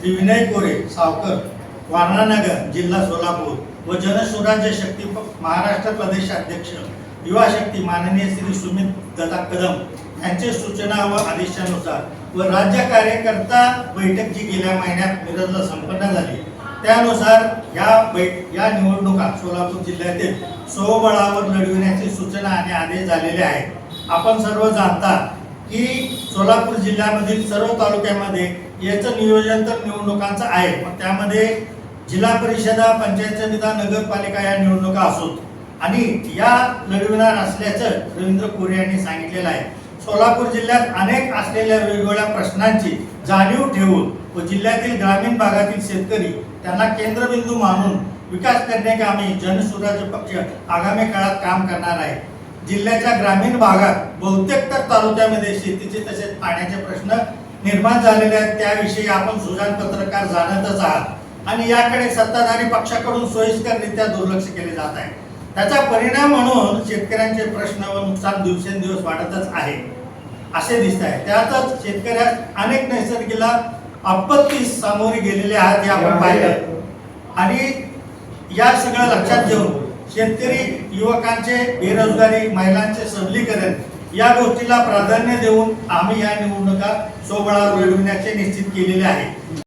श्री विनय कोरे सावकर वारणानगर जिल्हा सोलापूर व जनसुराज्य शक्ती महाराष्ट्र प्रदेश अध्यक्ष युवा शक्ती माननीय श्री सुमित दादा कदम यांचे सूचना व आदेशानुसार व राज्य कार्यकर्ता बैठक जी गेल्या महिन्यात मिरजला संपन्न झाली त्यानुसार या बैठ या निवडणुका सोलापूर जिल्ह्यातील स्वबळावर लढविण्याची सूचना आणि आदेश झालेले आहेत. आपण सर्व जाणता की सोलापूर जिल्ह्यामधील सर्व तालुक्यामध्ये याचं नियोजन तर निवडणुकांचं आहे पण त्यामध्ये जिल्हा परिषदा पंचायत समिता नगरपालिका या निवडणुका असोत. आणि या लढविणार असल्याचं रवींद्र कोरे यांनी सांगितलेलं आहे. सोलापूर जिल्ह्यात अनेक असलेल्या वेगवेगळ्या प्रश्नांची जाणीव ठेवून व जिल्ह्यातील ग्रामीण भागातील शेतकरी त्यांना केंद्रबिंदू मानून विकास करण्याकामी जनसुराज्य पक्ष आगामी काळात काम करणार आहे. जिल्ह्याच्या ग्रामीण भागात बहुतेक तर तालुक्यामध्ये शेतीचे तसेच पाण्याचे प्रश्न निर्माण झालेले आहेत. त्याविषयी आपण सुजाण पत्रकार जाणतच आहात. आणि याकडे सत्ताधारी पक्षाकडून सोयीस्कररित्या दुर्लक्ष केले जात आहे. त्याचा परिणाम म्हणून शेतकऱ्यांचे प्रश्न व नुकसान दिवसेंदिवस वाढतच आहे. असे दिसत आहे. त्यातच शेतकऱ्या अनेक नैसर्गिकला आपत्ती सामोरे गेलेले आहेत हे आपण पाहिलं. आणि या सगळं लक्षात घेऊन शेतकरी युवकांचे बेरोजगारी महिलांचे सबलीकरण या गोष्टीला प्राधान्य देऊन आम्ही या निवडणुका सोबळा लढविण्याचे निश्चित केलेले आहे.